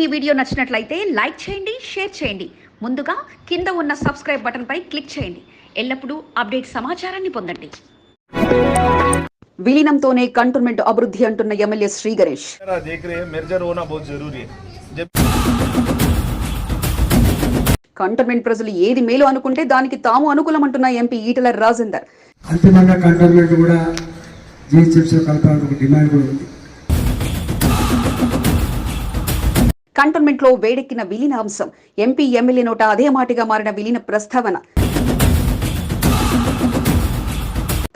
ఈ వీడియో నచ్చినట్లయితే లైక్ చేయండి షేర్ చేయండి. ముందుగా కింద ఉన్న సబ్స్క్రైబ్ బటన్పై క్లిక్ చేయండి. ఎల్లప్పుడూ అప్డేట్ సమాచారాన్ని పొందండి. విలీనంతోనే కంటోన్మెంట్ అభివృద్ధి అంటున్న ఎమ్మెల్యే శ్రీ గణేష్. కంటోన్మెంట్ ప్రజలు ఏది మేలు అనుకుంటే దానికి తాము అనుకూలం అంటున్న ఎంపీ ఈటల రాజేందర్. అంతిమంగా కంటోన్మెంట్ కూడా జీహెచ్ఎంసీ కలపాలని ఒక డిమాండ్ కూడా ఉంది. కంటోన్మెంట్లో వేడెక్కిన విలీన అంశం. ఎంపీ ఎమ్మెల్యే నోట అదే మాటిగా మారిన విలీన ప్రస్తావన.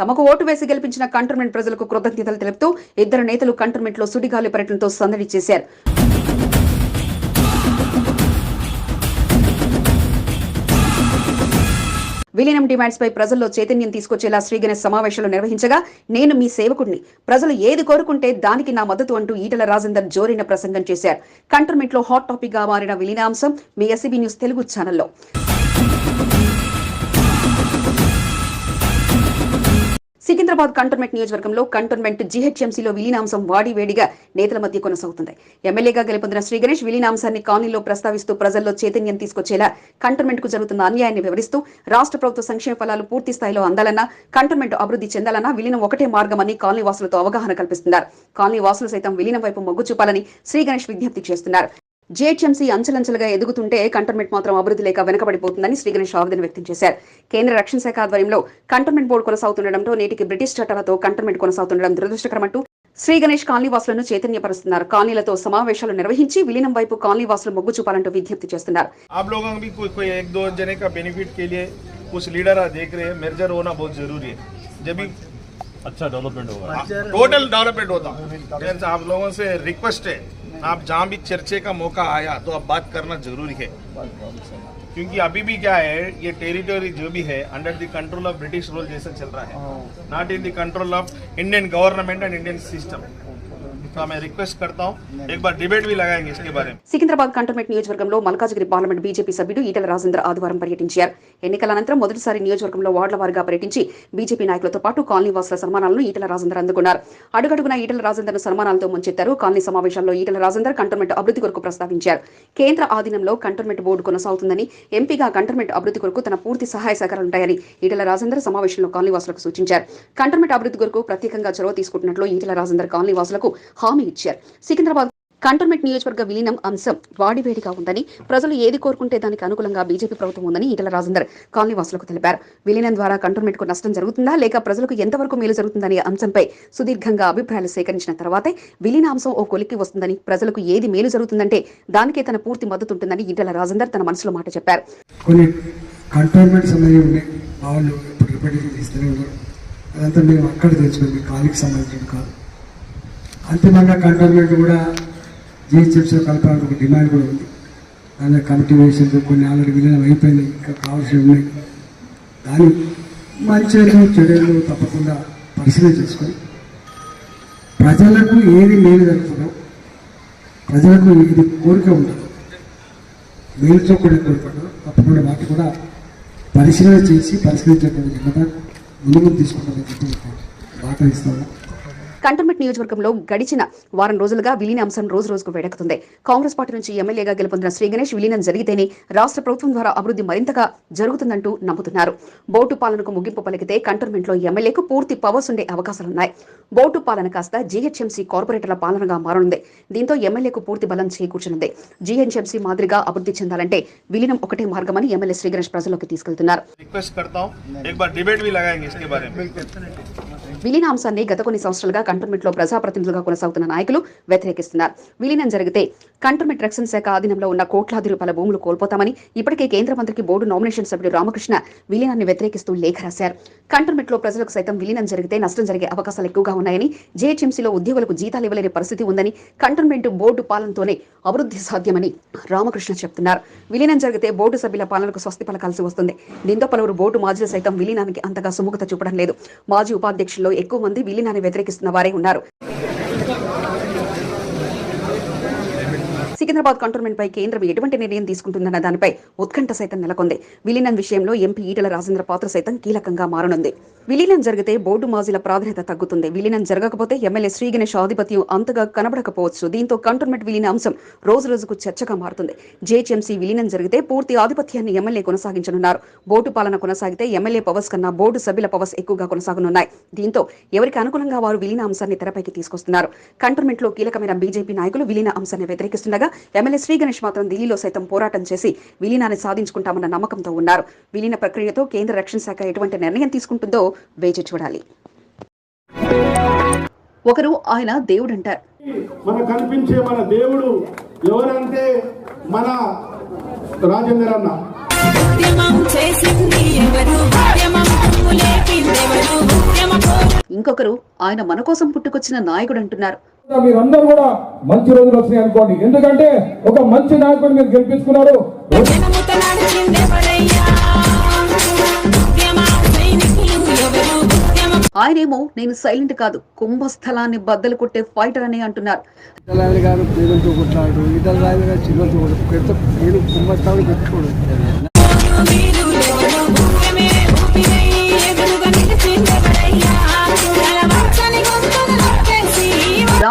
తమకు ఓటు వేసి గెలిపించిన కంటోన్మెంట్ ప్రజలకు కృతజ్ఞతలు తెలుపుతూ ఇద్దరు నేతలు కంటోన్మెంట్లో సుడిగాలి పర్యటనతో సందడి చేశారు. విలీనం డిమాండ్స్ పై ప్రజల్లో చైతన్యం తీసుకొచ్చేలా శ్రీగణేష్ సమావేశాలు నిర్వహించగా నేను మీ సేవకుడిని. ప్రజలు ఏది కోరుకుంటే దానికి నా మద్దతు అంటూ ఈటల రాజేందర్ జోరిన ప్రసంగం చేశారు. కంటర్మెంట్లో హాట్ టాపిక్గా మారిన విలీనాంశం మీ ఎస్సీబీ న్యూస్ తెలుగు ఛానల్లో. సికింద్రాబాద్ కంటోన్మెంట్ నియోజకవర్గంలో కంటోన్మెంట్ జీహెచ్ఎంసీలో విలీనాంశం వాడి వేడిగా నేతల మధ్య కొనసాగుతుంది. ఎమ్మెల్యేగా గెలుపొందిన శ్రీ గణేష్ విలీనాంశాన్ని కాలనీలో ప్రస్తావిస్తూ ప్రజల్లో చైతన్యం తీసుకొచ్చేలా కంటోన్మెంట్కు జరుగుతున్న అన్యాయాన్ని వివరిస్తూ రాష్ట్ర ప్రభుత్వ సంక్షేమ ఫలాలు పూర్తి స్థాయిలో అందాలన్నా కంటోన్మెంట్ అభివృద్ధి చెందాలన్నా విలీనం ఒకటే మార్గమని కాలనీ వాసులతో అవగాహన కల్పిస్తున్నారు. కాలనీ వాసులు సైతం విలీనం వైపు మొగ్గు చూపాలని శ్రీ గణేష్ విజ్ఞప్తి చేస్తున్నారు. జీహెచ్ఎంసీ అంచెలంచెలుగా ఎదుగుతుంటే కంటోన్మెంట్ మాత్రం అభివృద్ధి లేక వెనకబడిపోతుందని శ్రీ గణేష్ ఆవేదన వ్యక్తం చేశారు కేంద్ర రక్షణ శాఖ ఆధ్వర్యంలో కంటోన్మెంట్ బోర్డు కొనసాగుతుండటంతో నేటికి బ్రిటిష్ చట్టాలతో కంటోన్మెంట్ కొనసాగుతుండడం దురదృష్టకరమంటూ శ్రీ గణేష్ కాలనీ వాసులను చైతన్యపరుస్తున్నారు కాలనీలతో సమావేశాలు నిర్వహించి విలీనం వైపు కాలనీ వాసులు మొగ్గు చూపాలంటూ విజ్ఞప్తి చేస్తున్నారు आप लोगों को भी कोई कोई एक दो जने का बेनिफिट के लिए कुछ लीडर देख रहे हैं मेजर होना बहुत जरूरी है जब भी अच्छा डेवलपमेंट होगा टोटल डेवलपमेंट होता Friends, आप लोगों से रिक्वेस्ट है आप जहाँ भी चर्चे का मौका आया तो अब बात करना ज़रूरी है। क्योंकि अभी भी क्या है ये टेरिटोरी जो भी है under the control of British rule जैसा चल रहा है। Not in the control of Indian government and Indian system तो मैं रिक्वेस्ट करता हूँ एक बार डिबेट भी लगाएंगे इसके बारे में సికింద్రాబాద్ కంటోన్మెంట్ నియోజకవర్గంలో మల్కాజ్గిరి పార్లమెంట్ బీజేపీ సభ్యుడు ఈటల రాజేంద్ర ఆదివారం పర్యటించారు ఎన్నికల అనంతరం మొదటిసారి నియోజకవర్గంలో వార్డుల వారీగా పర్యటించి బీజేపీ నాయకులతో పాటు కాలనీ వాసుల సన్మానాలను ఈటల రాజేందర్ అందుకున్నారు అడుగడుగున ఈటల రాజేందర్ సన్మానాలతో ముంచెత్తారు కాలనీ సమావేశాల్లో ఈటల రాజేందర్ కంటోన్మెంట్ అభివృద్ధి కొరకు ప్రస్తావించారు కేంద్ర ఆధీనంలో కంటోన్మెంట్ బోర్డు కొనసాగుతుందని ఎంపీగా కంటోన్మెంట్ అభివృద్ధి కొరకు తన పూర్తి సహాయ సహకారాలుంటాయని ఈటల రాజేందర్ సమావేశంలో కాలనీ వాసులకు సూచించారు కంటోన్మెంట్ అభివృద్ధి కొరకు ప్రత్యేకంగా చొరవ తీసుకుంటున్నట్లు ఈటల రాజేందర్ కాలనీ వాసులకు హామీ ఇచ్చారు. సికింద్రాబాద్ కంటోన్మెంట్ నియోజకవర్గ విలీనం అంశం వాడివేడిగా ఉందని ప్రజలు ఏది కోరుకుంటే దానికి అనుకూలంగా బీజేపీ ప్రభుత్వం ఉందని ఈటల రాజేందర్ కాలనీ వాసులకు తెలిపారు. విలీనం ద్వారా కంటోన్మెంట్కు నష్టం జరుగుతుందా లేక ప్రజలకు ఎంతవరకు మేలు జరుగుతుందనే అంశంపై సుదీర్ఘంగా అభిప్రాయాలు సేకరించిన తర్వాతే విలీన అంశం ఓ కొలిక్కి వస్తుందని ప్రజలకు ఏది మేలు జరుగుతుందంటే దానికే తన పూర్తి మద్దతు ఉంటుందని ఈటల రాజేందర్ తన మనసులో మాట చెప్పారు. కొన్ని కంటోన్మెంట్ వాళ్ళు ఇప్పుడు ఇస్తూనే ఉన్నారు. అదంతా మేము అక్కడ కాలికి సంబంధించిన కాదు. అంతిమంగా కంటోన్మెంట్ కూడా జిహెచ్ఎంసీలో కలపాలని ఒక డిమాండ్ కూడా ఉంది. దాని కమిటీ వేసింది కొన్ని ఆల్రెడీ విలీనం అయిపోయినాయి ఇంకా కావాల్సి ఉన్నాయి. దాని మంచిలు చెడులు తప్పకుండా పరిశీలన చేసుకొని ప్రజలకు ఏది మేలు జరుగుతుందో ప్రజలకు ఇది కోరిక ఉండదు మేలుతో కూడా కోరిక తప్పకుండా వాటి కూడా పరిశీలన చేసి పరిశీలించేటువంటి జిమ్మగా ముందు తీసుకుంటామని చెప్పి మాట ఇస్తాము కంటోన్మెంట్ నియోజకవర్గంలో గడిచిన వారం రోజులుగా విలీన అంశం రోజు రోజుకు వేడెక్కుతుంది కాంగ్రెస్ పార్టీ నుంచి ఎమ్మెల్యేగా గెలుపొందిన శ్రీ గణేష్ విలీనం జరిగితేనే రాష్ట్ర ప్రభుత్వం ద్వారా అభివృద్ధి మరింతగా జరుగుతుందంటూ నమ్ముతున్నారు బోటు పాలనకు ముగింపు పలికితే కంటోన్మెంట్ లో ఎమ్మెల్యేకు పూర్తి పవర్స్ ఉండే అవకాశాలున్నాయి బోటు పాలన కాస్త జీహెచ్ఎంసీ కార్పొరేటర్ల పాలనగా మారనుంది దీంతో ఎమ్మెల్యేకు పూర్తి బలం చేకూర్చనుంది జీహెచ్ఎంసీ మాదిరిగా అభివృద్ధి చెందాలంటే విలీనం ఒకటే మార్గమని ఎమ్మెల్యే శ్రీ గణేష్ ప్రజల్లోకి తీసుకెళ్తున్నారు रिक्वेस्ट करता हूँ एक बार डिबेट भी लगाएंगे इसके बारे में విలీన అంశాన్ని గత కొన్ని సంవత్సరాలుగా కంటోన్మెంట్లో ప్రజాప్రతినిధులుగా కొనసాగుతున్న నాయకులు వ్యతిరేకిస్తున్నారు. విలీనం జరిగితే కంటోన్మెంట్ రక్షణ శాఖ ఆధీనంలో ఉన్న కోట్లాది రూపాయల భూములు కోల్పోతామని ఇప్పటికే కేంద్ర మంత్రికి బోర్డు నామినేషన్ సభ్యుడు రామకృష్ణ విలీనాన్ని వ్యతిరేకిస్తూ లేఖ రాశారు. కంటోన్మెంట్లో ప్రజలకు సైతం విలీనం జరిగితే నష్టం జరిగే అవకాశాలు ఎక్కువగా ఉన్నాయని జేహెచ్ఎంసీలో ఉద్యోగులకు జీతాలు ఇవ్వలేని పరిస్థితి ఉందని కంటోన్మెంట్ బోర్డు పాలనతోనే అభివృద్ధి సాధ్యమని రామకృష్ణ చెప్తున్నారు. విలీనం జరిగితే బోర్డు సభ్యుల పాలనకు స్వస్తి పలకాల్సి వస్తుంది. దీంతో పలువురు బోర్డు మాజీలు సైతం విలీనానికి అంతగా సుముఖత చూపడం లేదు. మాజీ ఉపాధ్యక్షుల్లో ఎక్కువ మంది విలీనాన్ని వ్యతిరేకిస్తున్న వారే ఉన్నారు. సికింద్రాబాద్ కంటోన్మెంట్ పై కేంద్రం ఎటువంటి నిర్ణయం తీసుకుంటుందన్న దానిపై ఉత్కంఠ సైతం నెలకొంది. విలీనం విషయంలో ఎంపీ ఈటల రాజేంద్ర పాత్ర సైతం కీలకంగా మారనుంది. విలీనం జరిగితే బోర్డు మాజీల ప్రాధాన్యత తగ్గుతుంది. విలీనం జరగకపోతే ఎమ్మెల్యే శ్రీ గణేష్ ఆధిపత్యం అంతగా కనబడకపోవచ్చు. దీంతో కంటోన్మెంట్ విలీన అంశం రోజు రోజుకు చర్చగా మారుతుంది. జేహెచ్ఎంసీ విలీనం జరిగితే పూర్తి ఆధిపత్యాన్ని ఎమ్మెల్యే కొనసాగించనున్నారు. బోర్డు పాలన కొనసాగితే ఎమ్మెల్యే పవర్స్ కన్నా బోర్డు సభ్యుల పవర్స్ ఎక్కువగా కొనసాగనున్నాయి. దీంతో ఎవరికి అనుకూలంగా వారు విలీన అంశాన్ని తెరపైకి తీసుకొస్తున్నారు. కంటోన్మెంట్లో కీలకమైన బీజేపీ నాయకులు విలీన అంశాన్ని వ్యతిరేకిస్తుండగా ఎమ్మెల్యే శ్రీ గణేష్ మాత్రం ఢిల్లీలో సైతం పోరాటం చేసి విలీనాన్ని సాధించుకుంటామన్న నమ్మకంతో ఉన్నారు. విలీన ప్రక్రియతో కేంద్ర రక్షణ శాఖ ఎటువంటి నిర్ణయం తీసుకుంటుందో వేచి చూడాలి. ఒకరు ఆయన దేవుడంటారు. మన కనిపించే మన దేవుడు ఎవరంటే మన రాజేందర్ అన్న. ఇంకొకరు ఆయన మన కోసం పుట్టుకొచ్చిన నాయకుడు అంటున్నారు. మీరందరూ కూడా మంచి రోజులు వచ్చినాయి అనుకోండి. ఎందుకంటే ఒక మంచి నాయకుడు మీరు గెలిపించుకున్నారు. ఆయనేమో నేను సైలెంట్ కాదు కుంభస్థలాన్ని బద్దలు కొట్టే ఫైటర్ అని అంటున్నారు. గారు కొట్లాడు ఇటలాయన గారు చిన్నతో కొట్టాడు పెట్టుకోడు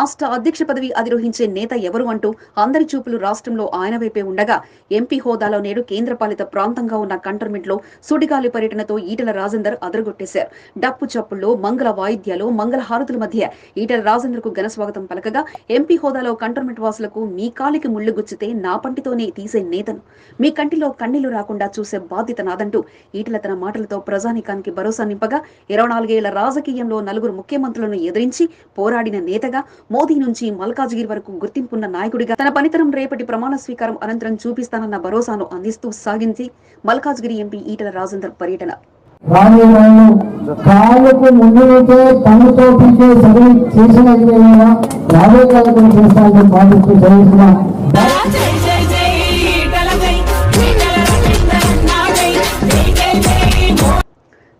రాష్ట్ర అధ్యక్ష పదవి అధిరోహించే నేత ఎవరు అంటూ అందరి చూపులు రాష్ట్రంలో ఆయన వైపే ఉండగా ఎంపీ హోదాలో నేడు కేంద్రపాలిత ప్రాంతంగా ఉన్న కంటర్మెంట్లో సుడిగాలి పర్యటనతో ఈటల రాజేందర్ అదరగొట్టేశారు. డప్పు చప్పుల్లో మంగళ వాయిద్యాలు మంగళ హారతుల మధ్య ఈటల రాజేందర్కు ఘనస్వాగతం పలకగా ఎంపీ హోదాలో కంటర్మెంట్ వాసులకు మీ కాలికి ముళ్ళు గుచ్చితే నా పంటితోనే తీసే నేతను. మీ కంటిలో కన్నీళ్ళు రాకుండా చూసే బాధ్యత నాదంటూ ఈటల తన మాటలతో ప్రజానికానికి భరోసా నింపగా ఇరవై నాలుగేళ్ళ రాజకీయంలో నలుగురు ముఖ్యమంత్రులను ఎదిరించి పోరాడిన నేతగా మోదీ నుంచి మల్కాజ్గిరి వరకు గుర్తింపున్న నాయకుడిగా తన పనితరం రేపటి ప్రమాణ స్వీకారం అనంతరం చూపిస్తానన్న భరోసాను అందిస్తూ సాగింది మల్కాజ్గిరి ఎంపీ ఈటల రాజేందర్ పర్యటన. కాళ్ళకు ముందుతో పనుతో పీకే సగం చేసిన రాబోయే కాలంలో చేస్తానని భావిస్తూ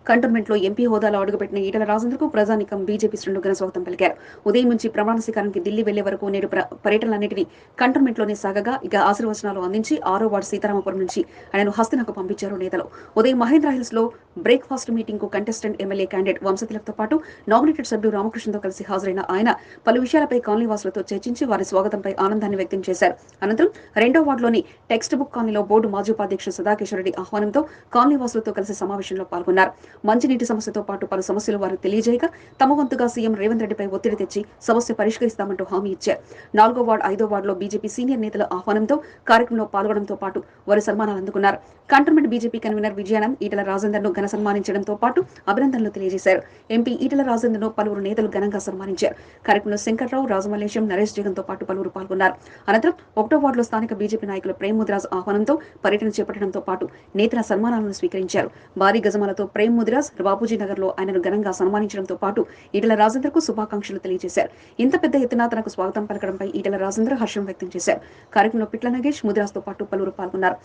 కంటోన్మెంట్లో ఎంపీ హోదాలో అడుగుపెట్టిన ఈటల రాజేందర్కు ప్రజానికం బీజేపీ శ్రేణులు ఘన స్వాగతం పలికారు. ఉదయం నుంచి ప్రమాణ స్వీకారానికి ఢిల్లీ వెళ్ళే వరకు నేడు పర్యటనలన్నింటినీ కంటోన్మెంట్లోనే సాగగా ఇక ఆశీర్వచనాలు అందించి ఆరో వార్డు సీతారామపురం నుంచి ఆయనను హస్తనకు పంపించారు నేతలు. ఉదయం మహేంద్ర హిల్స్లో బ్రేక్ఫాస్ట్ మీటింగ్కు కంటెస్టెంట్ ఎమ్మెల్యే క్యాండిడేట్ వంశతిలక్తో పాటు నామినేటెడ్ సభ్యుడు రామకృష్ణతో కలిసి హాజరైన ఆయన పలు విషయాలపై కాలనీ వాసులతో చర్చించి వారి స్వాగతంపై ఆనందాన్ని వ్యక్తం చేశారు. అనంతరం రెండో వార్డులోని టెక్స్ట్ బుక్ కాలనీలో బోర్డు మాజీ ఉపాధ్యక్షుడు సదాకిషోర్ ఆహ్వానంతో కాలనీ వాసులతో కలిసి సమావేశంలో పాల్గొన్నారు. మంచినీటి సమస్యతో పాటు పలు సమస్యలు వారు తెలియజేయగా తమ వంతుగా సీఎం రేవంత్ రెడ్డిపై ఒత్తిడి తెచ్చి సమస్య పరిష్కరిస్తామంటూ హామీ ఇచ్చారు. నాలుగో వార్డు ఐదో వార్డులో బీజేపీ సీనియర్ నేతల ఆహ్వానంతో కార్యక్రమంలో పాల్గొనడంతో పాటు వారు సన్మానాలు అందుకున్నారు. Cantonment BJP convener Vijayanand Etela రాజేందర్ను ఘన సన్మానించడంతో పాటు అభినందనలు తెలియజేశారు. ఎంపీ ఈటల రాజేందర్ను పలువురు నేతలు ఘనంగా సన్మానించారు. కార్యక్రమంలో శంకర్రావు రాజమల్లేశం నరేష్ జగన్తో పాటు పలువురు పాల్గొన్నారు. అనంతరం ఒకటో వార్డులో స్థానిక బీజేపీ నాయకులు ప్రేమ్ ముద్రాజ్ ఆహ్వానంతో పర్యటన చేపట్టడంతో పాటు నేతల సన్మానాలను స్వీకరించారు. భారీ గజమాలతో ప్రేమ్ ముదిరాజ్ బాపూజీ నగర్లో ఆయనను ఘనంగా సన్మానించడంతో పాటు ఈటల రాజేంద్ర కు శుభాకాంక్షలు తెలియజేశారు. ఇంత పెద్ద ఎత్తున తనకు స్వాగతం పలకడంపై ఈటల రాజేంద్ర హర్షం వ్యక్తం చేశారు. కార్యక్రమంలో పిట్ల నగేష్ ముదిరాజ్తో పాటు పలువురు పాల్గొన్నారు.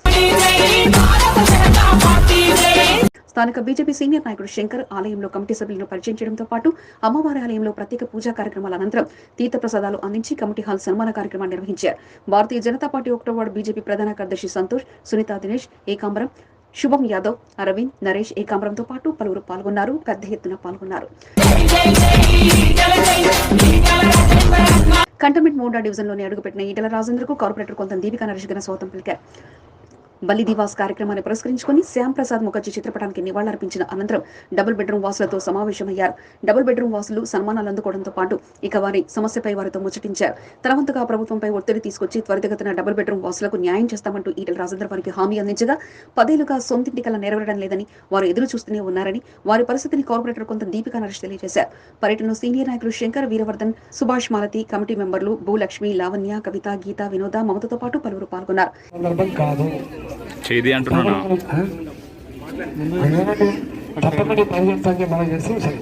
స్థానిక బీజేపీ సీనియర్ నాయకుడు శంకర్ ఆలయంలో కమిటీ సభ్యులను పరిచయం చేయడంతో పాటు అమ్మవారి ఆలయంలో ప్రత్యేక పూజా కార్యక్రమాల అనంతరం తీర్థ ప్రసాదాలు అందించి కమిటీ హాల్ సన్మాన కార్యక్రమాన్ని నిర్వహించారు. భారతీయ జనతా పార్టీ ఒకటో వార్డు బీజేపీ ప్రధాన కార్యదర్శి సంతోష్ సునీత దినేష్ ఏకాంబరం శుభం యాదవ్ అరవింద్ నరేష్ ఏకాంబరంతో పాటు పలువురు పాల్గొన్నారు. పెద్ద ఎత్తున పాల్గొన్నారు. కంటోన్మెంట్ డివిజన్ డివిజన్లోని అడుగుపెట్టిన ఈటల రాజేంద్రకు కార్పొరేటర్ కొంత దీపికా నరేష్ ఘన స్వాతం పలికారు. బలి దివాస్ కార్యక్రమాన్ని పురస్కరించుకుని శ్యామ్ ప్రసాద్ ముఖర్జీ చిత్రపటానికి నివాళులర్పించిన అనంతరం డబుల్ బెడ్రూమ్ వాసులతో సమావేశమయ్యారు. డబుల్ బెడ్రూమ్ వాసులు సన్మానాలు అందుకోవడంతో పాటు ఇక వారి సమస్యపై వారితో ముచ్చటించారు. తనవంతుగా ప్రభుత్వంపై ఒత్తిడి తీసుకొచ్చి త్వరితగతిన డబుల్ బెడ్రూమ్ వాసులకు న్యాయం చేస్తామంటూ ఈటల రాజేంద్ర వారికి హామీ అందించగా పదేలుగా సొంతింటి కల నెరవేరడం లేదని వారు ఎదురు చూస్తూనే ఉన్నారని వారి పరిస్థితిని కార్పొరేటర్ కొంత దీపికా నరేష్ తెలియజేశారు. పర్యటనలో సీనియర్ నాయకులు శంకర్ వీరవర్ధన్ సుభాష్ మాలతి కమిటీ మెంబర్లు భూలక్ష్మి లావణ్య కవిత గీత వినోద మమతతో పాటు పలువురు పాల్గొన్నారు. చేది అంటున్నాను? అదేనండి తప్పకుండా మనం చేస్తే సరే.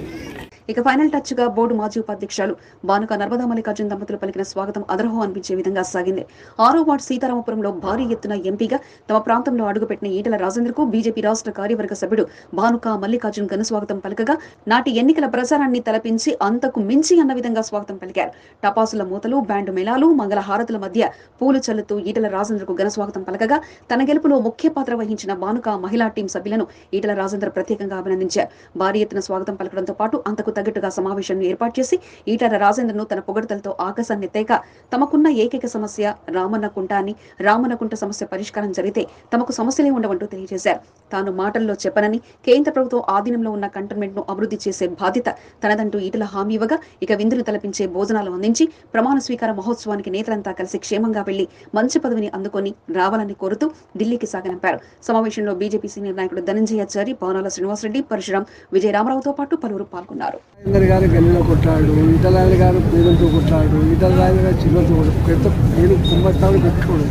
ఇక ఫైనల్ టచ్గా బోర్డు మాజీ ఉపాధ్యక్షులు బానుక నర్మదా మల్లికార్జున దంపతులు పలికిన స్వాగతం అదరహో అనిపించే విధంగా సాగింది. ఆరో వార్డు సీతారామపురంలో భారీ ఎత్తున ఎంపీగా తమ ప్రాంతంలో అడుగుపెట్టిన ఈటల రాజేందర్కు బీజేపీ రాష్ట్ర కార్యవర్గ సభ్యుడు భానుక మల్లికార్జున్ ఘన స్వాగతం పలకగా నాటి ఎన్నికల ప్రచారాన్ని తలపించి అంతకు మించి అన్న విధంగా స్వాగతం పలికారు. టపాసుల మూతలు బ్యాండ్ మేళాలు మంగళ హారతుల మధ్య పూలు చల్లుతూ ఈటల రాజేంద్రకు ఘన స్వాగతం పలకగా తన గెలుపులో ముఖ్య పాత్ర వహించిన బానుక మహిళా టీం సభ్యులను ఈటల రాజేంద్ర ప్రత్యేకంగా అభినందించారు. భారీ ఎత్తున స్వాగతం పలకడంతో పాటు అంతకు తగ్గట్టుగా సమావేశాన్ని ఏర్పాటు చేసి ఈటల రాజేంద్రను తన పొగడతలతో ఆకాశాన్నెత్తాక తమకున్న ఏకైక సమస్య రామన్నకుంట అని రామన్న కుంట సమస్య పరిష్కారం జరిగితే తమకు సమస్యలే ఉండవంటూ తెలియజేశారు. తాను మాటల్లో చెప్పనని కేంద్ర ప్రభుత్వం ఆధీనంలో ఉన్న కంటోన్మెంట్ను అభివృద్ధి చేసే బాధ్యత తనదంటూ ఈటల హామీ ఇవ్వగా ఇక విందులు తలపించే భోజనాలు అందించి ప్రమాణ స్వీకార మహోత్సవానికి నేతలంతా కలిసి క్షేమంగా వెళ్ళి మంచి పదవిని అందుకొని రావాలని కోరుతూ ఢిల్లీకి సాగనంపారు. సమావేశంలో బీజేపీ సీనియర్ నాయకుడు ధనంజయాచారి పవనాల శ్రీనివాసరెడ్డి పరశురాం విజయరామరావుతో పాటు పలువురు పాల్గొన్నారు. రాజేంద్ర గారు గల్లీలో కొట్టాడు ఈటలాయన గారు పేరుతో కొట్టాడు ఈటలాయన గారు చిన్నతో కొట్టాడు. పెద్ద పేరు కుంభస్థానం పెట్టుకోడు.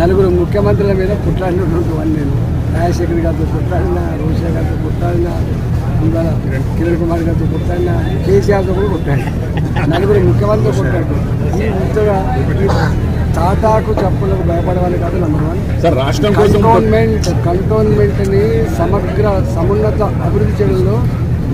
నలుగురు ముఖ్యమంత్రుల మీద కొట్లాడినటువంటి వాడిని నేను. రాజశేఖర్ గారితో కొట్లాడినా రోషా గారితో కొట్లాడినా ఇవాళ కిరణ్ కుమార్ గారితో కొట్లాడినా కేసీఆర్తో కూడా కొట్టాడు. నలుగురు ముఖ్యమంత్రితో కొట్టాడు. ఈ ఈ తాటాకు చప్పులకు భయపడేవాళ్ళు కాదు నెంబర్ వన్ కంటోన్మెంట్ కంటోన్మెంట్ని సమగ్ర సమున్నత అభివృద్ధి చేయడంలో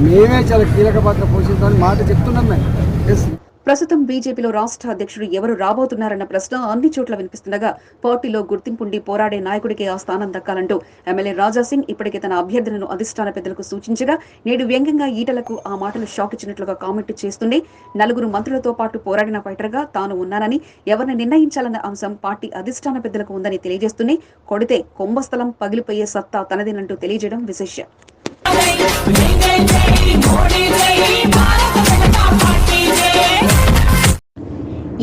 మేమే చాలా కీలక పాత్ర పోషిస్తామని మాట చెప్తున్నాం మేము. ఎస్ ప్రస్తుతం బీజేపీలో రాష్ట్ర అధ్యక్షుడు ఎవరు రాబోతున్నారన్న ప్రశ్న అన్ని చోట్ల వినిపిస్తుండగా పార్టీలో గుర్తింపుండి పోరాడే నాయకుడికి ఆ స్థానం దక్కాలంటూ ఎమ్మెల్యే రాజాసింగ్ ఇప్పటికే తన అభ్యర్థులను అధిష్టాన పెద్దలకు సూచించగా నేడు వ్యంగ్యంగా ఈటలకు ఆ మాటలు షాక్ ఇచ్చినట్లుగా కామెంట్ చేస్తుంది నలుగురు మంత్రులతో పాటు పోరాడిన ఫైటర్గా తాను ఉన్నానని ఎవరిని నిర్ణయించాలన్న అంశం పార్టీ అధిష్టాన పెద్దలకు ఉందని తెలియజేస్తుంది కొడితే కుంభస్థలం పగిలిపోయే సత్తా తనదేనంటూ తెలియజేయడం విశేషం.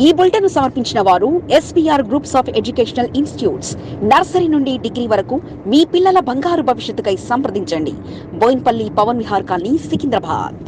ఈ బులెటిన్ సమర్పించిన వారు SPR groups of educational institutes. Nursery నుండి డిగ్రీ వరకు మీ పిల్లల బంగారు భవిష్యత్తుకై సంప్రదించండి. బోయిన్పల్లి పవన్ విహార్ కాలనీ సికింద్రాబాద్.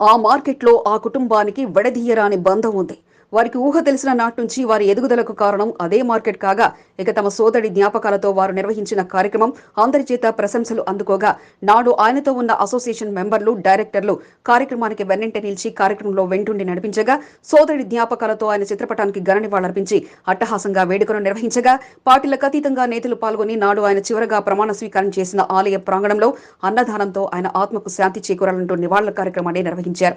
ఆ మార్కెట్లో ఆ కుటుంబానికి విడదీయరాని బంధం ఉంది. వారికి ఊహ తెలిసిన నాటి నుంచి వారి ఎదుగుదలకు కారణం అదే మార్కెట్ కాగా ఇక తమ సోదరి జ్ఞాపకాలతో వారు నిర్వహించిన కార్యక్రమం అందరి చేత ప్రశంసలు అందుకోగా నాడు ఆయనతో ఉన్న అసోసియేషన్ మెంబర్లు డైరెక్టర్లు కార్యక్రమానికి వెన్నంటే నిలిచి కార్యక్రమంలో వెంటుండి నడిపించగా సోదరి జ్ఞాపకాలతో ఆయన చిత్రపటానికి ఘన నివాళులర్పించి అట్టహాసంగా వేడుకను నిర్వహించగా పార్టీలకు అతీతంగా నేతలు పాల్గొని నాడు ఆయన చివరగా ప్రమాణ స్వీకారం చేసిన ఆలయ ప్రాంగణంలో అన్నదానంతో ఆయన ఆత్మకు శాంతి చేకూరాలంటూ నివాళుల కార్యక్రమాన్ని నిర్వహించారు.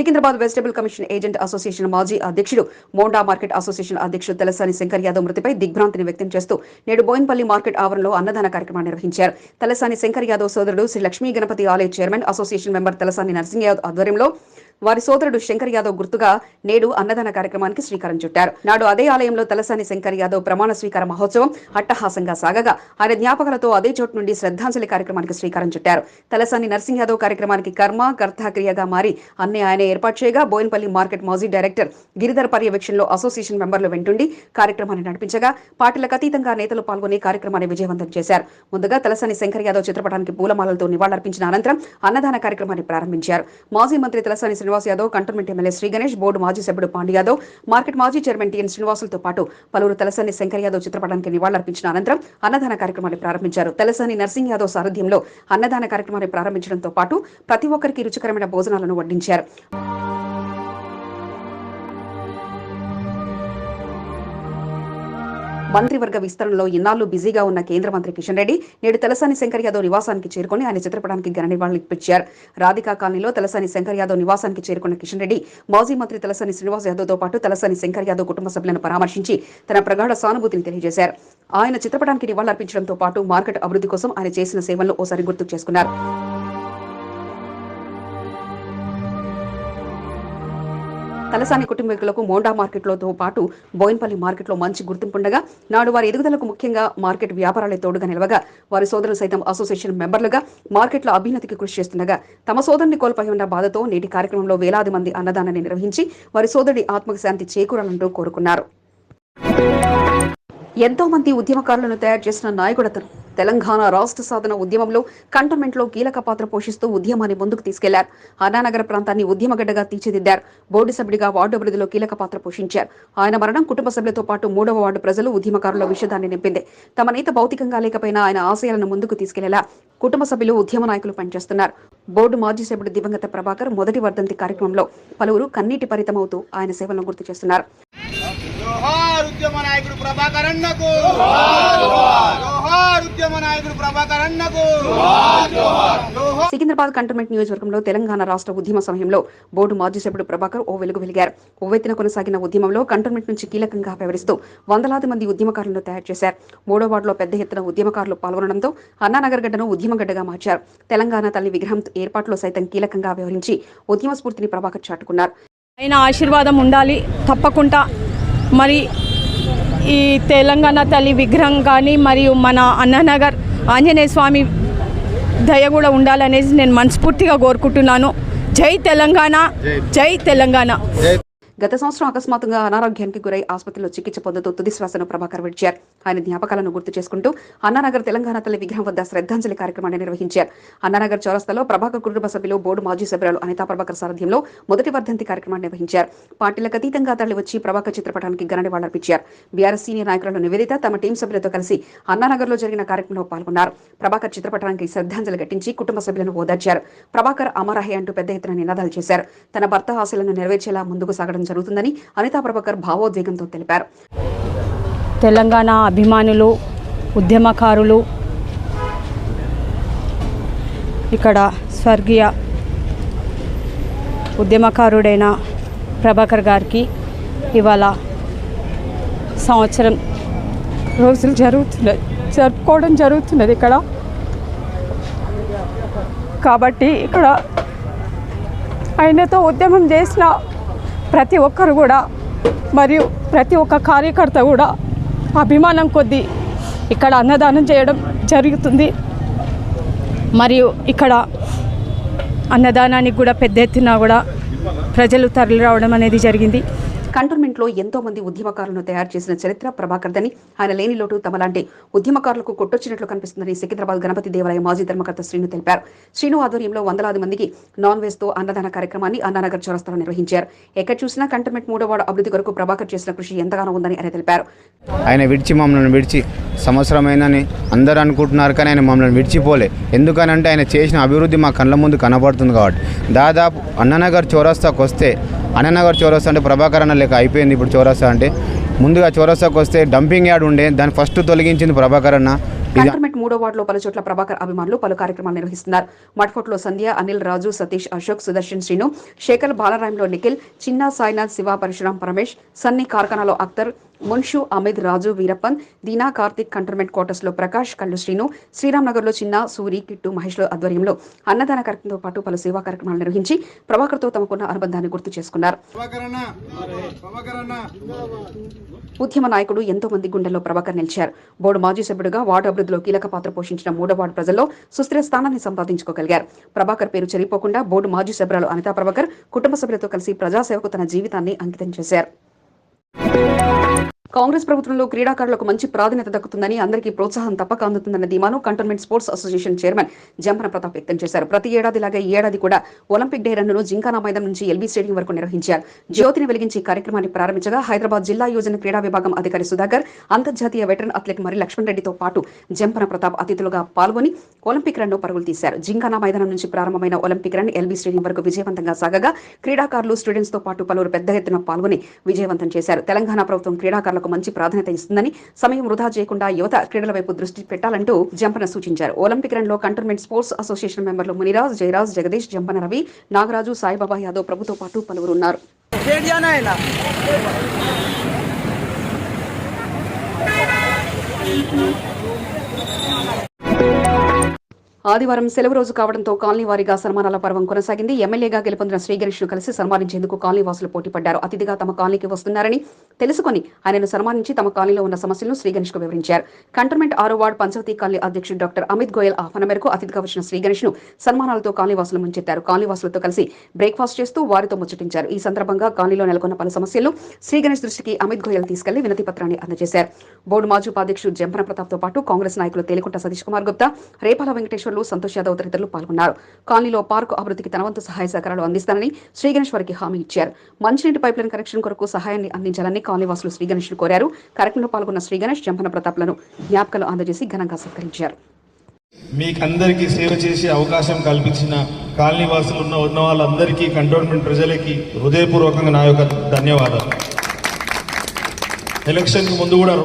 Secunderabad vegetable commission agent association మాజీ అధ్యక్షుడు మోండా మార్కెట్ అసోసియేషన్ అధ్యక్షుడు తలసాని శంకర్ యాదవ్ మృతిపై దిగ్భ్రాంతిని వ్యక్తం చేస్తూ నేడు బోయిన్పల్లి మార్కెట్ ఆవరణలో అన్నదాన కార్యక్రమం నిర్వహించారు. తలసాని శంకర్ యాదవ్ సోదరుడు శ్రీ లక్ష్మీ గణపతి ఆలయ chairman association member Talasani Narsing Yadav ఆధ్వర్యంలో వారి సోదరుడు శంకర్ యాదవ్ గుర్తుగా నేడు అన్నదాన కార్యక్రమానికి శ్రీకారం చుట్టారు. నాడు అదే ఆలయంలో తలసాని శంకర్ యాదవ్ ప్రమాణ స్వీకార మహోత్సవం అట్టహాసంగా సాగగా. ఆయన జ్ఞాపకాలతో అదే చోటు నుండి శ్రద్ధాంజలి కార్యక్రమానికి శ్రీకారం చుట్టారు. తలసాని నర్సింగ్ యాదవ్ కార్యక్రమానికి కర్మ కర్తక్రియగా మారి అన్ని ఆయన ఏర్పాటు చేయగా బోయిన్పల్లి మార్కెట్ మాజీ డైరెక్టర్ గిరిధర్ పర్యవేక్షణలో అసోసియేషన్ మెంబర్లు వెంటుండి కార్యక్రమాన్ని నడిపించగా పార్టీలకు అతీతంగా నేతలు పాల్గొని కార్యక్రమాన్ని విజయవంతం చేశారు. ముందుగా తలసాని శంకర్ యాదవ్ చిత్రపటానికి పూలమాలలతో నివాళులర్పించిన అనంతరం అన్నదాన కార్యక్రమాన్ని ప్రారంభించారు. మాజీ మంత్రి Talasani Srinivas Yadav cantonment MLA Shri Ganesh board మాజీ సభ్యుడు పాండి యాదవ్ మార్కెట్ మాజీ చైర్మన్ టిఎన్ శ్రీనివాసులతో పాటు పలువురు తలసాని శంకర్ యాదవ్ చిత్రపటానికి నివాళులర్పించిన అనంతరం అన్నదాన కార్యక్రమాన్ని ప్రారంభించారు. తలసాని నర్సింగ్ యాదవ్ సారథ్యంలో అన్నదాన కార్యక్రమాన్ని ప్రారంభించడంతో పాటు ప్రతి ఒక్కరికి రుచికరమైన భోజనాలను వడ్డించారు. మంత్రివర్గ విస్తరణలో ఇన్నాళ్ళు బిజీగా ఉన్న కేంద్ర మంత్రి కిషన్ రెడ్డి నేడు తలసాని శంకర్ యాదవ్ నివాసానికి చేరుకుని ఆయన చిత్రపటానికి ఘన నివాళులిప్పించారు రాధికా కాలనీలో తలసాని శంకర్ యాదవ్ నివాసానికి చేరుకున్న కిషన్ రెడ్డి మాజీ మంత్రి తలసాని శ్రీనివాస్ యాదవ్తో పాటు తలసాని శంకర్ యాదవ్ కుటుంబ సభ్యులను పరామర్శించి తన ప్రగాఢ సానుభూతిని తెలియజేశారు. ఆయన చిత్రపటానికి నివాళులర్పించడంతో పాటు మార్కెట్ అభివృద్ధి కోసం ఆయన చేసిన సేవలను ఓసారి గుర్తు చేసుకున్నారు. తలసాని కుటుంబీకులకు మోండా మార్కెట్లతో పాటు బోయిన్పల్లి మార్కెట్లో మంచి గుర్తింపుండగా నాడు వారి ఎదుగుదలకు ముఖ్యంగా మార్కెట్ వ్యాపారాలే తోడుగా నిలవగా వారి సోదరులు సైతం అసోసియేషన్ మెంబర్లుగా మార్కెట్ల అభ్యున్నతికి కృషి చేస్తుండగా తమ సోదరుని కోల్పోయి ఉన్న బాధతో నేటి కార్యక్రమంలో వేలాది మంది అన్నదానాన్ని నిర్వహించి వారి సోదరుడి ఆత్మకు శాంతి చేకూరాలంటూ కోరుకున్నారు. ఎంతో మంది ఉద్యమకారులను తయారు చేసిన నాయకుడతను తెలంగాణ రాష్ట్ర సాధన ఉద్యమంలో కంటోన్మెంట్లో కీలక పాత్ర పోషిస్తూ ఉద్యమాన్ని ముందుకు తీసుకెళ్ళారు. అన్నానగర ప్రాంతాన్ని ఉద్యమగడ్డగా తీర్చిదిద్దారు. బోర్డు సభ్యుడిగా వార్డు అభివృద్ధిలో కీలక పాత్ర పోషించారు. ఆయన మరణం కుటుంబ సభ్యులతో పాటు మూడవ వార్డు ప్రజలు ఉద్యమకారుల విషదాన్ని నింపింది. తమ నేత భౌతికంగా లేకపోయినా ఆయన ఆశయాలను ముందుకు తీసుకెళ్ళేలా కుటుంబ సభ్యులు ఉద్యమ నాయకులు పనిచేస్తున్నారు. బోర్డు మాజీ సభ్యుడు దివంగత ప్రభాకర్ మొదటి వర్ధంతి కార్యక్రమంలో పలువురు కన్నీటి పరితమవుతూ ఆయన సేవలను గుర్తు చేస్తున్నారు. ఉద్యమ నాయకుడు ప్రభాకర్ అన్నకు. జోహార్ ఉద్యమ నాయకుడు ప్రభాకర్ అన్నకు. సికింద్రాబాద్ కంటోన్మెంట్ నియోజకవర్గంలో తెలంగాణ రాష్ట్ర ఉద్యమ సమయంలో బోర్డు మాజీ సభ్యుడు ప్రభాకర్ ఓ వెలుగు వెలిగారు. ఉవ్వెత్తిన కొనసాగిన ఉద్యమంలో కంటోన్మెంట్ నుంచి కీలకంగా వ్యవహరిస్తూ వందలాది మంది ఉద్యమకారులను తయారు చేశారు. మూడో వార్డులో పెద్ద ఎత్తున ఉద్యమకారులు పాల్గొనడంతో అన్నానగర్ గడ్డను ఉద్యమగడ్డగా మార్చారు. తెలంగాణ తల్లి విగ్రహం ఏర్పాట్లో సైతం కీలకంగా వ్యవహరించి ఉద్యమ స్ఫూర్తిని ప్రభాకర్ చాటుకున్నారు. ఆయన ఆశీర్వాదం ఉండాలి తప్పకుండా. మరి ఈ తెలంగాణ తల్లి విగ్రహం కానీ మరియు మన అన్ననగర్ ఆంజనేయ స్వామి దయ కూడా ఉండాలనేసి నేను మనస్ఫూర్తిగా కోరుకుంటున్నాను. జై తెలంగాణ జై తెలంగాణ. గత సంవత్సరం అకస్మాత్తుగా అనారోగ్యానికి గురై ఆసుపత్రిలో చికిత్స పొందుతూ తుది శ్వాసను ప్రభాకర్ విడిచారు. ఆయన జ్ఞాపకాలను గుర్తు చేసుకుంటూ అన్నానగర్ తెలంగాణ తల్లి విగ్రహం వద్ద శ్రద్ధాంజలి కార్యక్రమాన్ని నిర్వహించారు. అన్నానగర్ చౌరస్తాలో ప్రభాకర్ కుటుంబ సభ్యులు బోర్డు మాజీ సభ్యురాలు అనితా ప్రభాకర్ సారథ్యంలో మొదటి వర్ధంతి కార్యక్రమాన్ని నిర్వహించారు. పార్టీలకు అతీతంగా తరలి వచ్చి ప్రభాకర్ చిత్రపటానికి ఘన నివాళులర్పించారు. బీఆర్ఎస్ సీనియర్ నాయకులను నివేదిత తమ టీం సభ్యులతో కలిసి అన్నానగర్లో జరిగిన కార్యక్రమంలో పాల్గొన్నారు. ప్రభాకర్ చిత్రపటానికి శ్రద్ధాంజలి ఘటించి కుటుంబ సభ్యులను ఓదార్చారు. ప్రభాకర్ అమరహే అంటూ పెద్ద ఎత్తున నినాదాలు చేశారు. తన భర్త ఆశలను నెరవేర్చేలా ముందుకు సాగడం జరుగుతుందని అనితా ప్రభాకర్ భావోద్వేగంతో తెలిపారు. తెలంగాణ అభిమానులు ఉద్యమకారులు ఇక్కడ స్వర్గీయ ఉద్యమకారుడైన ప్రభాకర్ గారికి ఇవాళ సంవత్సరం రోజులు జరుగుతున్నది జరుపుకోవడం జరుగుతున్నది ఇక్కడ. కాబట్టి ఇక్కడ ఆయనతో ఉద్యమం చేసిన ప్రతి ఒక్కరు కూడా మరియు ప్రతి ఒక్క కార్యకర్త కూడా అభిమానం కొద్దీ ఇక్కడ అన్నదానం చేయడం జరుగుతుంది. మరియు ఇక్కడ అన్నదానానికి కూడా పెద్ద ఎత్తున కూడా ప్రజలు తరలి రావడం అనేది జరిగింది. కంటోన్మెంట్లో ఎంతో మంది ఉద్యమకారులను తయారు చేసిన చరిత్ర ప్రభాకర్దని ఆయన లేని లోటు తమలాంటి ఉద్యమకారులకు కొట్టొచ్చినట్లు కనిపిస్తుందని సికింద్రాబాద్ గణపతి దేవాలయ మాజీ ధర్మకర్త శ్రీను తెలిపారు. శ్రీను ఆధ్వర్యంలో వందలాది మందికి నాన్ వెజ్తో అన్నదాన కార్యక్రమాన్ని అన్నానగర్ చౌరస్తాలో నిర్వహించారు. ఎక్కడ చూసినా కంటోన్మెంట్ మూడో అభివృద్ధి కొరకు ప్రభాకర్ చేసిన కృషి ఎంతగానో ఉందని ఆయన తెలిపారు. ఆయన విడిచి మమ్మల్ని విడిచి సంవత్సరమైందని అందరూ అనుకుంటున్నారు కానీ ఆయన మమ్మల్ని విడిచిపోలే. ఎందుకనంటే ఆయన చేసిన అభివృద్ధి మా కళ్ళ ముందు కనబడుతుంది కాబట్టి. దాదాపు అన్ననగర్ చౌరస్తాకు వస్తే అన్ననగర్ చౌరస్తా అంటే ప్రభాకర్ అన్న లేక అయిపోయింది ఇప్పుడు చౌరస్తా అంటే. ముందుగా చౌరస్తాకు వస్తే డంపింగ్ యార్డ్ ఉండే దాన్ని ఫస్ట్ తొలగించింది ప్రభాకర్ అన్న. ఇది మూడో వార్డులో పలు చోట్ల ప్రభాకర్ అభిమానులు పలు కార్యక్రమాలు నిర్వహిస్తున్నారు. మట్ఫోట్లో సంధ్య అనిల్ రాజు సతీష్ అశోక్ సుదర్శన్ శ్రీను శేఖర్ బాలరాయంలో నిఖిల్ చిన్న సాయినాథ్ శివ పరశురాం పరమేష్ సన్నీ కార్ఖానాలో అఖ్తర్ మున్షు అమిద్ రాజు వీరప్పన్ దీనా కార్తిక్ కంటోన్మెంట్ క్వార్టర్స్లో ప్రకాష్ కళ్ళు శ్రీను శ్రీరామ్ నగర్లో చిన్న సూరి కిట్టు మహేష్లో ఆధ్వర్యంలో అన్నదాన కార్యక్రమంతో పాటు పలు సేవా కార్యక్రమాలు నిర్వహించి ప్రభాకర్తో తమకున్న అనుబంధాన్ని గుర్తు చేసుకున్నారు. ప్రభాకర్ ప్రభాకర్ ఉద్యమ నాయకుడు ఎంతో మంది గుండెల్లో ప్రభాకర్ నిలిచారు. బోర్డు మాజీ సభ్యుడిగా వార్డు అభివృద్ధిలో కీలక పాత్ర పోషించిన మూడో వార్డు ప్రజల్లో సుస్థిర స్థానాన్ని సంపాదించుకోగలిగారు. ప్రభాకర్ పేరు చెరిపోకుండా బోర్డు మాజీ సభ్యురాలు అనితా ప్రభాకర్ కుటుంబ సభ్యులతో కలిసి ప్రజాసేవకు తన జీవితాన్ని అంకితం చేశారు. కాంగ్రెస్ ప్రభుత్వంలో క్రీడాకారులకు మంచి ప్రాధాన్యత దక్కుతుందని అందరికీ ప్రోత్సాహం తప్పక అందుతుందన్న ధీమాను cantonment sports association chairman Jampana Pratap వ్యక్తం చేశారు. ప్రతి ఏడాదిలాగా ఈ ఏడాది కూడా ఒలింపిక్ డే రన్ను జింకానా మైదానం నుంచి ఎల్బీ స్టేడియం వరకు నిర్వహించారు. జ్యోతిని వెలిగించి కార్యక్రమాన్ని ప్రారంభించగా హైదరాబాద్ జిల్లా యోజన క్రీడా విభాగం అధికారి సుధాకర్ అంతర్జాతీయ వెటరన్ అథ్లెట్ మరి లక్ష్మణ్ రెడ్డితో పాటు జంపన ప్రతాప్ అతిథులుగా పాల్గొని ఒలింపిక్ రన్ను పరుగులు తీశారు. జింకానా మైదానం నుంచి ప్రారంభమైన ఒలింపిక్ రన్ ఎల్బీ స్టేడియం వరకు విజయవంతంగా సాగగా క్రీడాకారులు స్టూడెంట్స్తో పాటు పలువురు పెద్ద ఎత్తున పాల్గొని విజయవంతం చేశారు. తెలంగాణ ప్రభుత్వం క్రీడాకారులు క్రీడలకు మంచి ప్రాధాన్యత ఇస్తుందని సమయం వృధా చేయకుండా యువత క్రీడల వైపు దృష్టి పెట్టాలంటూ జంపన సూచించారు. ఒలింపిక్ రన్లో కంటోన్మెంట్ స్పోర్ట్స్ అసోసియేషన్ మెంబర్లు మునిరాజ్ జయరాజ్ జగదీష్ జంపన రవి నాగరాజు సాయిబాబా యాదవ్ ప్రభుతో పాటు పలువురు ఉన్నారు ఆదివారం సెలవు రోజు కావడంతో కాలనీ వారీగా సన్మానాల పర్వం కొనసాగింది. ఎమ్మెల్యేగా గెలుపొందిన శ్రీగణేష్ను కలిసి సన్మానించేందుకు కాలనీ వాసులు పోటీ పడ్డారు అతిథిగా తమ కాలనీకి వస్తున్నారని తెలుసుకొని ఆయనను సన్మానించి తమ కాలనీలో ఉన్న సమస్యలను శ్రీగణేష్కు వివరించారు. కంటోన్మెంట్ ఆరో వార్డు పంచవతి కాలనీ అధ్యక్షుడు డాక్టర్ అమిత్ గోయల్ ఆహ్వానం మేరకు అతిథిగా వచ్చిన శ్రీ గణేష్ను సన్మానాలతో కాలనీవాసులు ముంచెత్తారు. కాలనీవాసులతో కలిసి బ్రేక్ఫాస్ట్ చేస్తూ వారితో ముచ్చటించారు. ఈ సందర్భంగా కాలనీలో నెలకొన్న పలు సమస్యలు శ్రీగణేష్ దృష్టికి అమిత్ గోయల్ తీసుకెళ్ళి వినతి పత్రాన్ని అందజేశారు. బోర్డు మాజీ ఉపాధ్యక్షుడు జంపన ప్రతాప్తో పాటు కాంగ్రెస్ నాయకులు తేలికుంట సతీష్ కుమార్ గుప్తా రేపాల వెంకటేశ్వర్లు సంతోష్ యాదవ్ తదితరులు పాల్గొన్నారు. కాలనీలో పార్కు అభివృద్ధికి తన వంతు సహాయ సహకారాలు అందిస్తానని శ్రీ గణేష్ వారికి హామీ ఇచ్చారు. మంచినీటి పైప్లైన్ కనెక్షన్ కొరకు సహాయాన్ని అందించాలని కాలనీవాసులు శ్రీ గణేష్ కోరారు. కార్యక్రమంలో పాల్గొన్న శ్రీ గణేష్ జంపన ప్రతాప్లను జ్ఞాపకాలు అందజేసి ఘనంగా సత్కరించారు. మీకందరికీ సేవ చేసే అవకాశం కల్పించిన కాలనీ వాసులు ఉన్న ఉన్న వాళ్ళందరికీ కంటోన్మెంట్ ప్రజలకి హృదయపూర్వకంగా నా యొక్క ధన్యవాదాలు. ఎలక్షన్కి ముందు కూడా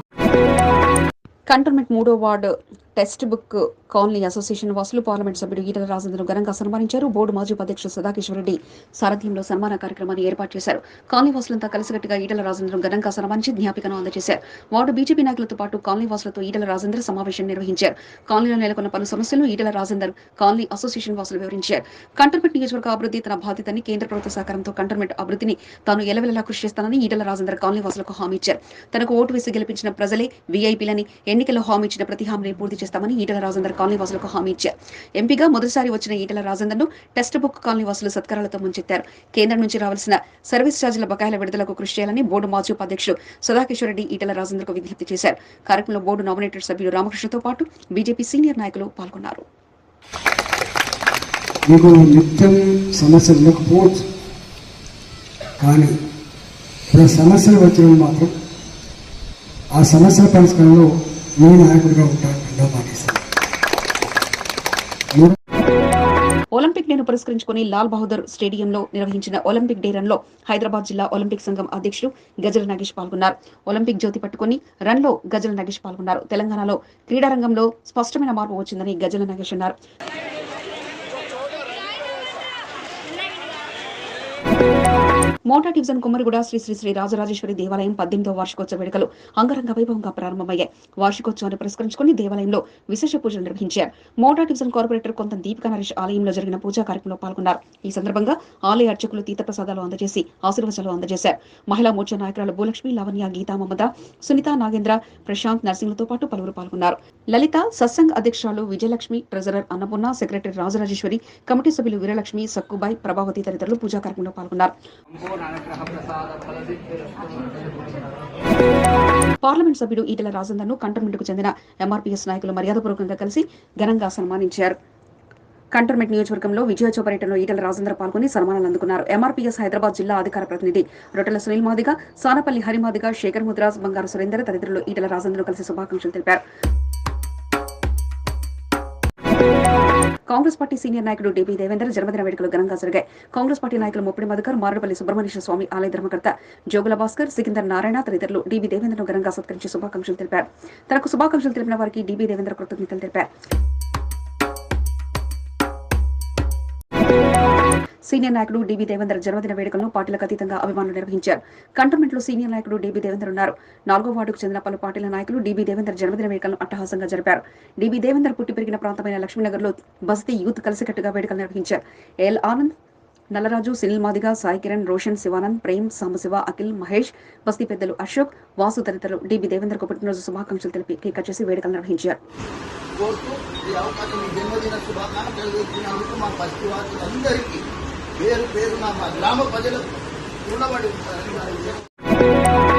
కంటోన్మెంట్ మూడో ward text book colony association వాసులు పార్లమెంట్ సభ్యుడు ఈటల రాజేంద్ర ఘనంగా సన్మానించారు. బోర్డు మాజీ ఉపాధ్యక్షుడు సదాకిషోర్ రెడ్డి సారథ్యంలో సన్మాన కార్యక్రమాన్ని ఏర్పాటు చేశారు. కాలనీ వాసులంతా కలిసికట్టుగా ఈటల రాజేంద్ర ఘనంగా సన్మానించి జ్ఞాపికను అందజేశారు. వార్డు బీజేపీ నాయకులతో పాటు కాలనీ వాసులతో ఈటల రాజేంద్ర సమావేశం నిర్వహించారు. కాలనీలో నెలకొన్న పలు సమస్యలను ఈటల రాజేందర్ కాలనీ అసోసియేషన్ వాసులు వివరించారు. కంటర్మెంట్ నియోజకవర్గ అభివృద్ధి తన బాధ్యతని కేంద్ర ప్రభుత్వ సహకారంతో కంటర్మెంట్ అభివృద్ధిని తాను ఎలవెలలా కృషి చేస్తానని ఈటల రాజేందర్ కాలనీ వాసులకు హామీ ఇచ్చారు. తనకు ఓటు వేసి గెలిపించిన ప్రజలే వీఐపీలని ఎన్నికల్లో హామీ ఇచ్చిన ప్రతి హామీని పూర్తి చేస్తామని ఈటల రాజేందర్ కాలనీ వాసులకు హామీ ఇచ్చారు. ఎంపీగా మొదటిసారి వచ్చిన ఈటల రాజేందర్ను టెస్ట్ బుక్ కాలనీ వాసులు సత్కారాలతో ముంచెత్తారు. కేంద్రం నుంచి రావాల్సిన సర్వీస్ ఛార్జీల బకాయిల విడుదలకు కృషి చేయాలని బోర్డు మాజీ ఉపాధ్యక్షుడు సదాకిషోర్ రెడ్డి ఈటల రాజేందర్కు విజ్ఞప్తి చేశారు. కార్యక్రమంలో బోర్డు నామినేటెడ్ సభ్యులు రామకృష్ణతో పాటు బీజేపీ సీనియర్ నాయకులు పాల్గొన్నారు. మీకు నిత్యం సమస్యలు ఉండకపోవచ్చు కానీ ఇప్పుడు సమస్యలు వచ్చినప్పుడు మాత్రం ఆ సమస్యల పరిష్కారంలో నేను నాయకుడిగా ఉంటాను ఎన్నో ఒలింపిక్ డేను పురస్కరించుకుని లాల్ బహదూర్ స్టేడియంలో నిర్వహించిన ఒలింపిక్ డే రన్లో హైదరాబాద్ జిల్లా ఒలింపిక్ సంఘం అధ్యక్షుడు గజల నగేష్ పాల్గొన్నారు. ఒలింపిక్ జ్యోతి పట్టుకుని రన్లో గజల నగేష్ పాల్గొన్నారు. తెలంగాణలో క్రీడారంగంలో స్పష్టమైన మార్పు వచ్చిందని గజల నగేష్ అన్నారు. మోటా డివిజన్ కుమ్మరిగూడ శ్రీ శ్రీ శ్రీ రాజరాజేశ్వరి దేవాలయం పద్దెనిమిదవ వార్షికోత్సవ వేడుకలు అంగరంగ వైభవంగా ప్రారంభమయ్యాయి. వార్షికోత్సవాన్ని పురస్కరించుకుని దేవాలయంలో విశేష పూజలు నిర్వహించారు. మోటా డివిజన్ కార్పొరేటర్ కొంత దీపికా నరేష్ ఆలయంలో జరిగిన పూజా కార్యక్రమంలో పాల్గొన్నారు. ఈ సందర్భంగా ఆలయ అర్చకులు తీర్థప్రసాదాలు అందజేసి ఆశీర్వచనాలు అందజేశారు. మహిళా మోర్చా నాయకురాలు భూలక్ష్మి లావణ్య గీతా మమత సునీత నాగేంద్ర ప్రశాంత్ నర్సింగ్లతో పాటు పలువురు పాల్గొన్నారు. లలిత సత్సంగ్ అధ్యక్షురాలు Vijayalakshmi treasurer Annapurna secretary Rajarajeshwari committee సభ్యులు వీరలక్ష్మి సక్కుబాయ్ ప్రభావతి తదితరులు పూజా కార్యక్రమంలో పాల్గొన్నారు. పార్లమెంట్ సభ్యుడు ఈటల రాజేందర్ను కంటోన్మెంట్ చెందిన ఎంఆర్పీఎస్ నాయకులు మర్యాదపూర్వకంగా కలిసి ఘనంగా సన్మానించారు. కంటోన్మెంట్ నియోజకవర్గంలో విజయోత్సవ పర్యటనలో ఈటల రాజేంద్ర పాల్గొని సన్మానాలు అందుకున్నారు. ఎంఆర్పీఎస్ హైదరాబాద్ జిల్లా అధికార ప్రతినిధి రొట్టెల సునీల్ మాదిగ సానపల్లి హరిమాదిగ శేఖర్ ముద్రాజ్ బంగారు సురేందర్ తదితరులు ఈటల రాజేంద్ర కలిసి శుభాకాంక్షలు తెలిపారు. కాంగ్రెస్ పార్టీ సీనియర్ నాయకుడు డీబీ దేవేందర్ జన్మదిన వేడుకలు ఘనంగా జరిగాయి. కాంగ్రెస్ పార్టీ నాయకులు ముప్పిడి మధుకర్ మారేడుపల్లి సుబ్రహ్మణ్య స్వామి ఆలయ ధర్మకర్త జోగుల భాస్కర్ సికిందర్ నారాయణ తదితరులు డీబీ దేవేంద్రను ఘనంగా సత్కరించి శుభాకాంక్షలు తెలిపారు. తనకు శుభాకాంక్షలు తెలిపిన వారికి డీబీ దేవేంద్ర కృతజ్ఞతలు తెలిపారు. సీనియర్ నాయకుడు డీబీ దేవేందర్ జన్మదిన వేడుకలను పార్టీలకు అతీతంగా అభిమానులు నిర్వహించారు. కంటోన్మెంట్లో సీనియర్ నాయకుడు డీబీ దేవేందర్ ఉన్నారు. నాలుగో వార్డుకు చెందిన పలు పార్టీల నాయకులు డీబీ దేవేందర్ జన్మదిన వేడుకలను అట్టహాసంగా జరిపారు. డీబీ దేవేందర్ పుట్టి పెరిగిన ప్రాంతమైన లక్ష్మీనగర్లో బస్తీ యూత్ కలిసికట్టుగా వేడుకలు నిర్వహించారు. ఎల్ ఆనంద్ నల్లరాజు సునీల్ మాదిగా సాయి కిరణ్ రోషన్ శివానంద్ ప్రేమ్ సాంబశివ అఖిల్ మహేష్ బస్తీ పెద్దలు అశోక్ వాసు తదితరులు డీబీ దేవేందర్ పుట్టినరోజు శుభాకాంక్షలు తెలిపి కేక్ చేసి వేడుకలు నిర్వహించారు. కోరుతూ ఈ అవకాశం ఈ జన్మదిన శుభాకాంక్షలు ఇచ్చినందుకు మా బస్తీ వాసులందరికీ పేరు పేరు మా గ్రామ ప్రజలకు రుణపడి ఉంటారని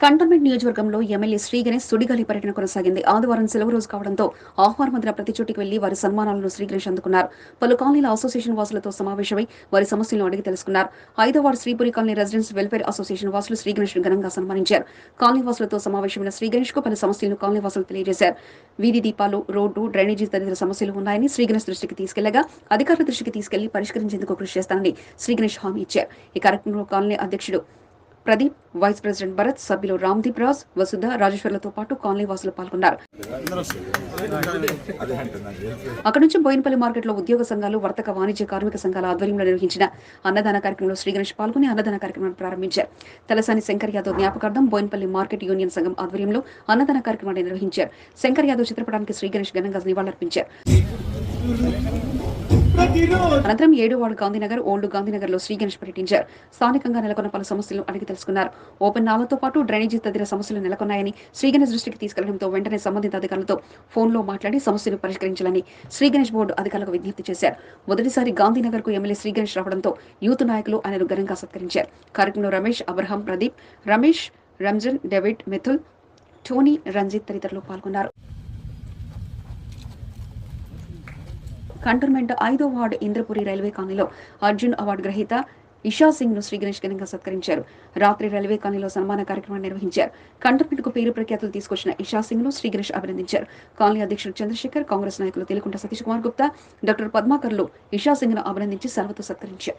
కంటోన్మెంట్ నియోజకవర్గంలో ఎమ్మెల్యే శ్రీ గణేష్ సుడిగాలి పర్యటన కొనసాగింది. ఆదివారం సెలవు రోజు కావడంతో ఆహ్వానం అందిన ప్రతి చోటికి వెళ్ళి వారి సన్మానాలను శ్రీగణేష్ అందుకున్నారు. పలు కాలనీల అసోసియేషన్ వాసులతో సమావేశమై వారి సమస్యలను అడిగి తెలుసుకున్నారు. ఐదో ward Sripuri colony residence welfare association వాసులు శ్రీ గణేష్ ఘనంగా సన్మానించారు. కాలనీ వాసులతో సమావేశమైన శ్రీ గణేష్కు పలు సమస్యలను కాలనీ వాసులు తెలియజేశారు. వీధి దీపాలు రోడ్డు డ్రైనేజీ తదితర సమస్యలు ఉన్నాయని శ్రీగణేష్ దృష్టికి తీసుకెళ్ళగా అధికారుల దృష్టికి తీసుకెళ్ళి పరిష్కరించేందుకు కృషి చేస్తానని శ్రీ గణేష్ హామీ ఇచ్చారు. ఈ కార్యక్రమంలో కాలనీ అధ్యక్షుడు ప్రదీప్ వైస్ ప్రెసిడెంట్ భరత్ సభ్యులు రామ్దీప్ రాజ్ వసుధ రాజేశ్వర్లతో పాటు కాలనీ వాసులు పాల్గొన్నారు. అక్కడి నుంచి బోయినపల్లి మార్కెట్లో ఉద్యోగ సంఘాలు వర్తక వాణిజ్య కార్మిక సంఘాల ఆధ్వర్యంలో నిర్వహించిన అన్నదాన కార్యక్రమంలో శ్రీ గణేష్ పాల్గొని అన్నదాన కార్యక్రమాన్ని ప్రారంభించారు. తలసాని శంకర్ యాదవ్ జ్ఞాపకార్థం బోయినపల్లి మార్కెట్ యూనియన్ సంఘం ఆధ్వర్యంలో అన్నదాన కార్యక్రమాన్ని నిర్వహించారు. శంకర్ యాదవ్ చిత్రపటానికి శ్రీ గణేష్ ఘనంగా నివాళులర్పించారు. అనంతరం ఏడో వార్డు గాంధీనగర్ ఓల్డ్ గాంధీనగర్లో శ్రీ గణేష్ పర్యటించారు. స్థానికంగా నెలకొన్న పలు సమస్యలు అడిగి తెలుసుకున్నారు. ఓపెన్ నాలతో పాటు డ్రైనేజీ తదితర సమస్యలు నెలకొన్నాయని శ్రీ గణేష్ దృష్టికి తీసుకెళ్ళడంతో వెంటనే సంబంధిత అధికారులతో ఫోన్లో మాట్లాడి సమస్యలు పరిష్కరించాలని శ్రీ గణేష్ బోర్డు అధికారులకు విజ్ఞప్తి చేశారు. మొదటిసారి గాంధీనగర్కు ఎమ్మెల్యే శ్రీ గణేష్ రావడంతో యూత్ నాయకులు ఆయనను ఘనంగా సత్కరించారు. కార్యక్రమంలో Ramesh Abraham Pradeep Ramesh Ranjan David Mithul Tony Ranjith తదితరులు పాల్గొన్నారు. కంటోన్మెంట్ ఐదో వార్డు ఇంద్రపురి రైల్వే కాలనీలో అర్జున్ అవార్డు గ్రహీత ఇషా సింగ్ను శ్రీ గణేష్ ఘనంగా సత్కరించారు. రాత్రి రైల్వే కాలనీలో సన్మాన కార్యక్రమాన్ని నిర్వహించారు. కంటోన్మెంట్కు పేరు ప్రఖ్యాతులు తీసుకొచ్చిన ఇషా సింగ్ను శ్రీ గణేష్ అభినందించారు. కాలనీ అధ్యక్షుడు చంద్రశేఖర్ కాంగ్రెస్ నాయకులు తెలుకుంట సతీష్ కుమార్ గుప్తా డాక్టర్ పద్మాకర్లు ఇషా సింగ్ను అభినందించి సర్వతో సత్కరించారు.